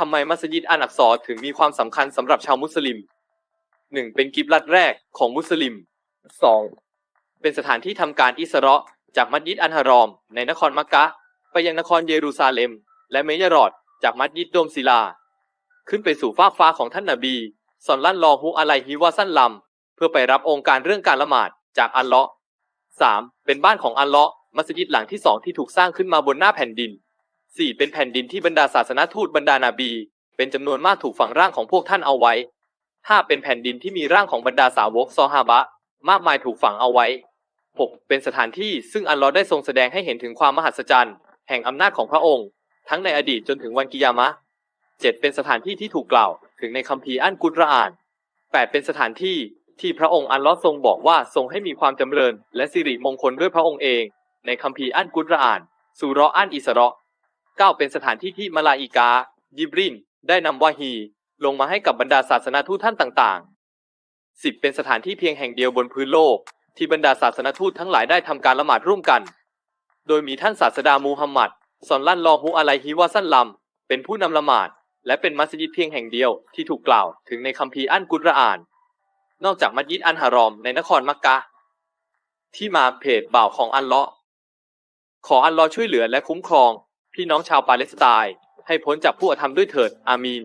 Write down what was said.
ทำไมมัสยิดอันอักซอรถึงมีความสำคัญสำหรับชาวมุสลิม 1. เป็นกิบลัดแรกของมุสลิม 2. เป็นสถานที่ทำการอิสระจากมัสยิดอันฮารอม ในนครมักกะ ไปยังนครเยรูซาเล็ม และเมยรอดจากมัสยิดโดมศิลา ขึ้นไปสู่ฟากฟ้าของท่านนบีสอนลั่นรองฮุอะไลฮิวะสั้นลำเพื่อไปรับองค์การเรื่องการละหมาดจากอัลเลาะห์ 3. เป็นบ้านของอัลเลาะห์มัสยิดหลังที่สองที่ถูกสร้างขึ้นมาบนหน้าแผ่นดิน 4. เป็นแผ่นดินที่บรรดาศาสนทูตบรรดานาบี เป็นจำนวนมากถูกฝังร่างของพวกท่านเอาไว้ 5. เป็นแผ่นดินที่มีร่างของบรรดาสาวกซอฮาบะ มากมายถูกฝังเอาไว้ 6. เป็นสถานที่ซึ่งอัลลอฮ์ได้ทรงแสดงให้เห็นถึงความมหัศจรรย์ แห่งอำนาจของพระองค์ ทั้งในอดีตจนถึงวันกิยามะห์ 7. เป็นสถานที่ที่ถูกกล่าว ถึงในคัมภีร์อันกุรอาน 8. เป็นสถานที่ที่พระองค์อัลลอฮ์ทรงบอกว่าทรงให้มีความจำเริญ และสิริมงคลด้วยพระองค์เอง ในคัมภีร์อันกุรอานสุราะห์อันอิสระ ห์ 9. เป็นสถานที่ที่มาลาอิกา ยิบริน ได้นำวาฮี ลงมาให้กับบรรดาศาสนาทูตท่านต่างๆ 10. เป็นสถานที่เพียงแห่งเดียวบนพื้นโลก ที่บรรดาศาสนาทูตทั้งหลายได้ทำการละหมาดร่วมกัน โดยมีท่านศาสดามูฮัมหมัดสอนลั่นรอฮุอะไลฮิวะสั้นลัม เป็นผู้นำละหมาด และเป็นมัสยิดเพียงแห่งเดียวที่ถูกกล่าวถึงในคัมภีร์อันกุรอาน นอกจากมัสยิดอันฮารอมในนครมักกะ ที่มาเพจบ่าวของอัลเลาะขออัลเลอฮ์ช่วยเหลือและคุ้มครอง พี่น้องชาวปาเลสไตน์ให้พ้นจากผู้อธรรมด้วยเถิด อามีน